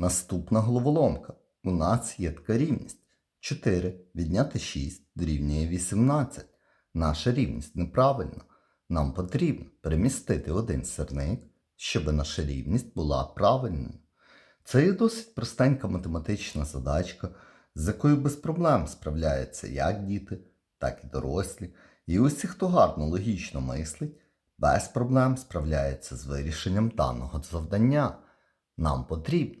Наступна головоломка. У нас є така рівність. 4 відняти 6 дорівнює 18. Наша рівність неправильна. Нам потрібно перемістити один сирник, щоб наша рівність була правильною. Це є досить простенька математична задачка, з якою без проблем справляються як діти, так і дорослі. І усі, хто гарно логічно мислить, без проблем справляється з вирішенням даного завдання. Нам потрібно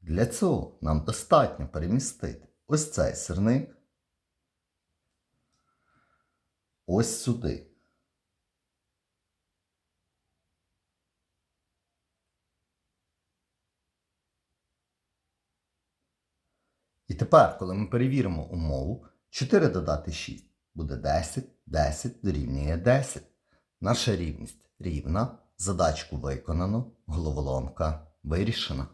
Для цього нам достатньо перемістити ось цей сирник ось сюди. І тепер, коли ми перевіримо умову, 4 додати 6 буде 10, 10 дорівнює 10. Наша рівність рівна, задачку виконано, головоломка вирішена.